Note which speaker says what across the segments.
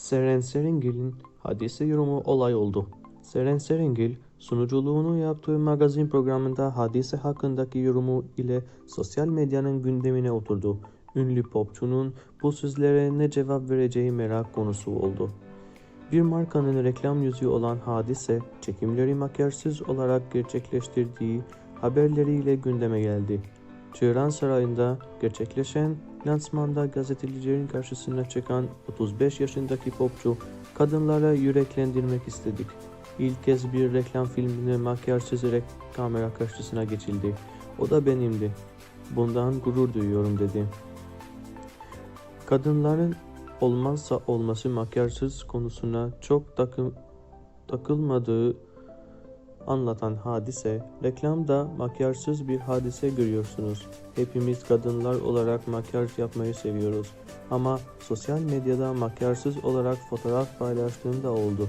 Speaker 1: Seren Serengil'in hadise yorumu olay oldu. Seren Serengil, sunuculuğunu yaptığı magazin programında hadise hakkındaki yorumu ile sosyal medyanın gündemine oturdu. Ünlü popçunun bu sözlere ne cevap vereceği merak konusu oldu. Bir markanın reklam yüzü olan Hadise, çekimleri makyajsız olarak gerçekleştirdiği haberleriyle gündeme geldi. Çığıran Sarayı'nda gerçekleşen lansmanda gazetecilerin karşısına çıkan 35 yaşındaki popçu, kadınlara yüreklendirmek istedik. İlk kez bir reklam filminde makyajsız rek- kamera karşısına geçildi. O da benimdi. Bundan gurur duyuyorum dedi. Kadınların olmazsa olması makyajsız konusuna çok takı- takılmadığı anlatan hadise, reklamda makyajsız bir hadise görüyorsunuz. Hepimiz kadınlar olarak makyaj yapmayı seviyoruz. Ama sosyal medyada makyajsız olarak fotoğraf paylaştığım da oldu.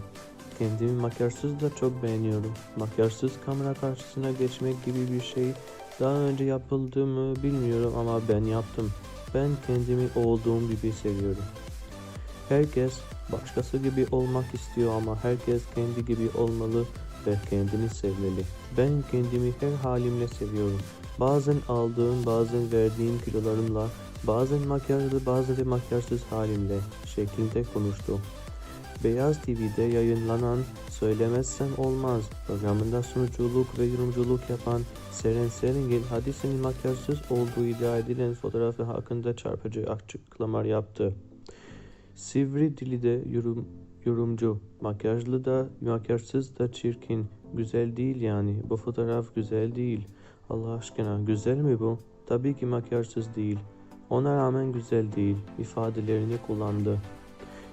Speaker 1: Kendimi makyajsız da çok beğeniyorum. Makyajsız kamera karşısına geçmek gibi bir şey daha önce yapıldı mı bilmiyorum ama ben yaptım. Ben kendimi olduğum gibi seviyorum. Herkes başkası gibi olmak istiyor ama herkes kendi gibi olmalı ve kendini sevmeli. Ben kendimi her halimle seviyorum. Bazen aldığım, bazen verdiğim kilolarımla, bazen makyajlı, bazen de makyajsız halimle şeklinde konuştu. Beyaz TV'de yayınlanan Söylemezsen Olmaz programında sunuculuk ve yorumculuk yapan Seren Serengil hadisenin makyajsız olduğu iddia edilen fotoğrafı hakkında çarpıcı açıklamalar yaptı. Sivri dili de yorum, yorumcu, makyajlı da makyajsız da çirkin, güzel değil yani. Bu fotoğraf güzel değil. Allah aşkına güzel mi bu? Tabii ki makyajsız değil. Ona rağmen güzel değil ifadelerini kullandı.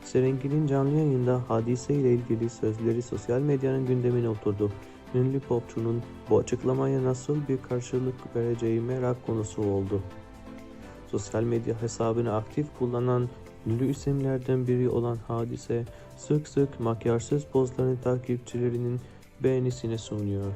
Speaker 1: Serengil'in canlı yayında hadise ile ilgili sözleri sosyal medyanın gündemine oturdu. Ünlü popçunun bu açıklamaya nasıl bir karşılık vereceği merak konusu oldu. Sosyal medya hesabını aktif kullanan ünlü isimlerden biri olan Hadise sık sık makyajsız pozlarını takipçilerinin beğenisine sunuyor.